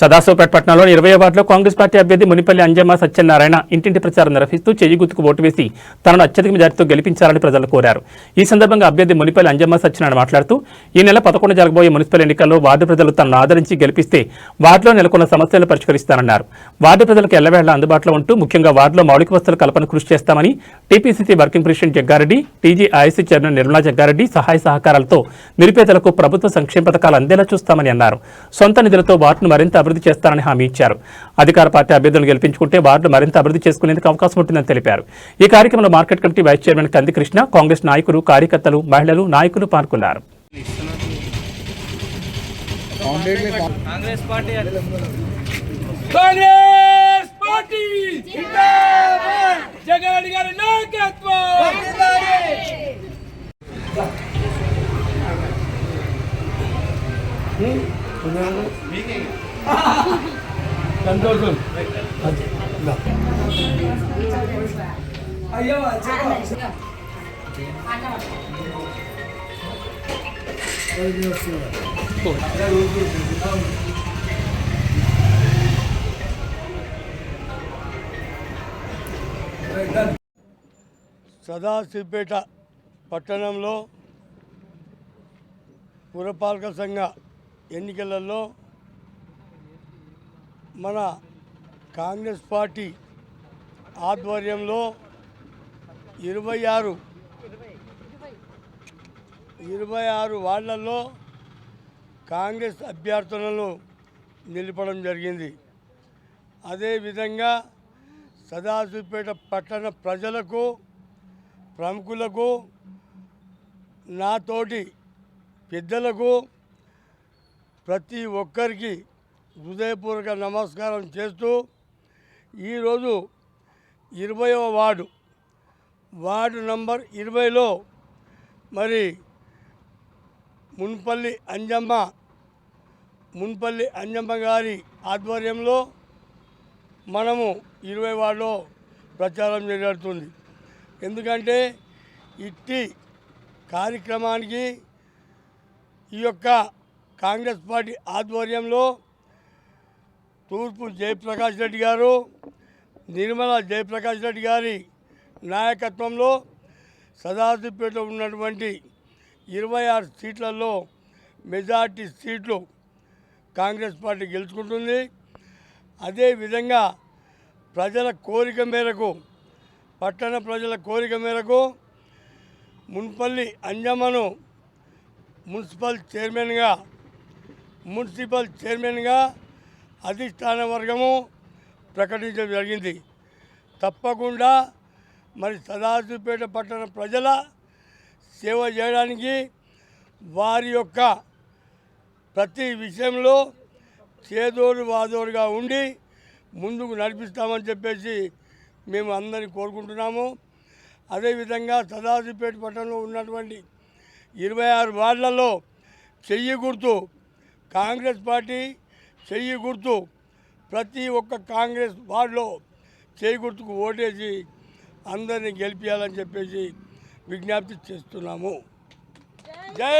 సదాశివపేట పట్టణంలోని ఇరవై వార్డులో కాంగ్రెస్ పార్టీ అభ్యర్థి మునిపల్లి అంజమ్మ సత్యనారాయణ ఇంటింటి ప్రచారం నిర్వహిస్తూ చెయ్యి గుర్తుకు ఓటు వేసి తనను అత్యధిక మెజార్టీతో గెలిపించాలని ప్రజలు కోరారు. ఈ సందర్భంగా అభ్యర్థి మునిపల్లి అంజమ్మ సత్యనారాయణ మాట్లాడుతూ ఈ నెల పదకొండు జరగబోయే మున్సిపల్ ఎన్నికల్లో వార్డు ప్రజలు తనను ఆదరించి గెలిపిస్తే వార్డులో నెలకొన్న సమస్యలను పరిష్కరిస్తానన్నారు. వార్డు ప్రజలకు ఎల్లవేళ అందుబాటులో ఉంటూ ముఖ్యంగా వార్డులో మౌలిక వసతుల కల్పన కృషి చేస్తామని TPCC working president Jaggareddy TG chairman Nirmala Jaggareddy సహాయ సహకారాలతో నిరుపేదలకు ప్రభుత్వ సంక్షేమ పథకాలు అందేలా చూస్తామని అన్నారు. సొంత నిధులతో వార్డును మరింత అభివృద్ధి చేస్తారని హామీ ఇచ్చారు. అధికార పార్టీ అభ్యర్థులను గెలిపించుకుంటే వార్డు మరింత అభివృద్ధి చేసుకునేందుకు అవకాశం ఉంటుందని తెలిపారు. ఈ కార్యక్రమంలో మార్కెట్ కమిటీ వైస్ చైర్మన్ కంది కృష్ణ కాంగ్రెస్ నాయకులు కార్యకర్తలు మహిళలు నాయకులు పాల్గొన్నారు. Congress party Congress party Jagan Reddy గారి నాయకత్వం! సంతోషం అయ్యో సదాశివపేట పట్టణంలో పురపాలక సంఘ ఎన్నికలలో మన కాంగ్రెస్ పార్టీ ఆధ్వర్యంలో ఇరవై ఆరు ఇరవై ఆరు వార్డులలో కాంగ్రెస్ అభ్యర్థులను నిలపడం జరిగింది. అదేవిధంగా సదాశివపేట పట్టణ ప్రజలకు ప్రముఖులకు నాతోటి పెద్దలకు ప్రతి ఒక్కరికి హృదయపూర్వక నమస్కారం చేస్తూ ఈరోజు ఇరవయవ వార్డు. వార్డు నంబర్ ఇరవైలో మరి మున్పల్లి అంజమ్మ మున్పల్లి అంజమ్మ గారి ఆధ్వర్యంలో మనము ఇరవై వార్డులో ప్రచారం జరుగుతుంది. ఎందుకంటే ఇట్టి కార్యక్రమానికి ఈ యొక్క కాంగ్రెస్ పార్టీ ఆధ్వర్యంలో తూర్పు జయప్రకాష్ రెడ్డి గారు నిర్మల జయప్రకాష్ రెడ్డి గారి నాయకత్వంలో సదాశివపేటలో ఉన్నటువంటి ఇరవై ఆరు సీట్లలో మెజార్టీ సీట్లు కాంగ్రెస్ పార్టీ గెలుచుకుంటుంది. అదేవిధంగా ప్రజల కోరిక మేరకు పట్టణ ప్రజల కోరిక మేరకు మున్పల్లి అంజమ్మను మున్సిపల్ చైర్మన్గా మున్సిపల్ చైర్మన్గా అధిష్టాన వర్గము ప్రకటించడం జరిగింది. తప్పకుండా మరి సదాశివపేట పట్టణ ప్రజల సేవ చేయడానికి వారి యొక్క ప్రతి విషయంలో చేదోడు వాదోడుగా ఉండి ముందుకు నడిపిస్తామని చెప్పేసి మేము అందరినీ కోరుకుంటున్నాము. అదేవిధంగా సదాశివపేట పట్టణంలో ఉన్నటువంటి ఇరవై ఆరు వార్డులలో చెయ్యి గుర్తు కాంగ్రెస్ పార్టీ చెయ్యి గుర్తు. ప్రతి ఒక్క కాంగ్రెస్ వార్డులో చేయి గుర్తుకు ఓటేసి అందరినీ గెలిపించాలని చెప్పేసి విజ్ఞప్తి చేస్తున్నాము. జై